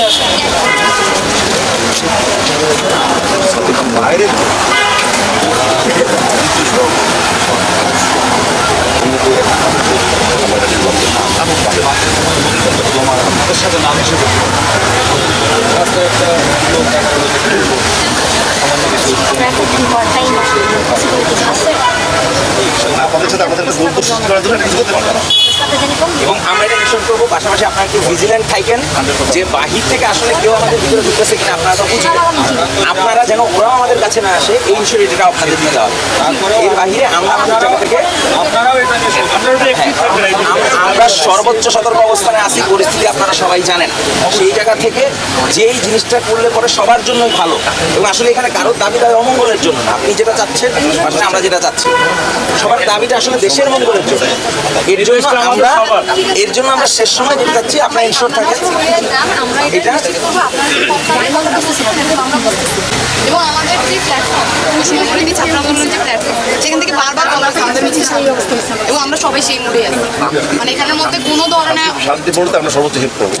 কাছে আসুন বাইরে আমাদের সাথে নাম হিসেবে রাস্তায় একটা লোক দেখা গেল আমাদের সাথে আমাদের একটা গ্রুপ করতে পারবে নিশ্চয় করব। পাশাপাশি আপনারা একটু ভিজিলেন্ট থাকেন যে বাহির থেকে আসলে কেউ আমাদের ভিতরে ঢুকতেছে কিনা আপনারা তো বুঝবেন আপনারা যেন ওরাও আমাদের কাছে না আসে এই ইনসিউরিটিটা আপনাদের দিতে হবে। এর বাহিরে আমরা আমাদের জায়গা থেকে আপনারাও এটা সর্বোচ্চ সতর্ক অবস্থানে আছি পরিস্থিতি আপনারা সবাই জানেন। সেই জায়গা থেকে যেই জিনিসটা করলে পরে সবার জন্যই ভালো। এবং আসলে এখানে কারোর দাবি দাবি অমঙ্গলের জন্য না। আপনি যেটা চাচ্ছেন আসলে আমরা যেটা চাচ্ছি। সবার দাবিটা আসলে দেশের মঙ্গলের জন্য। এর জন্য আমরা এর জন্য আমরা শেষ সময় যেটা চাচ্ছি আপনার ইনশোর থাকে এটা এবং আমাদের যে প্ল্যাটফর্ম যে প্ল্যাটফর্ম এবং আমরা সবাই সেই মুডে আছি। মানে এখানের মধ্যে কোনো ধরনের শান্তিপূর্ণতে আমরা সর্বোচ্চ হেল্প করব।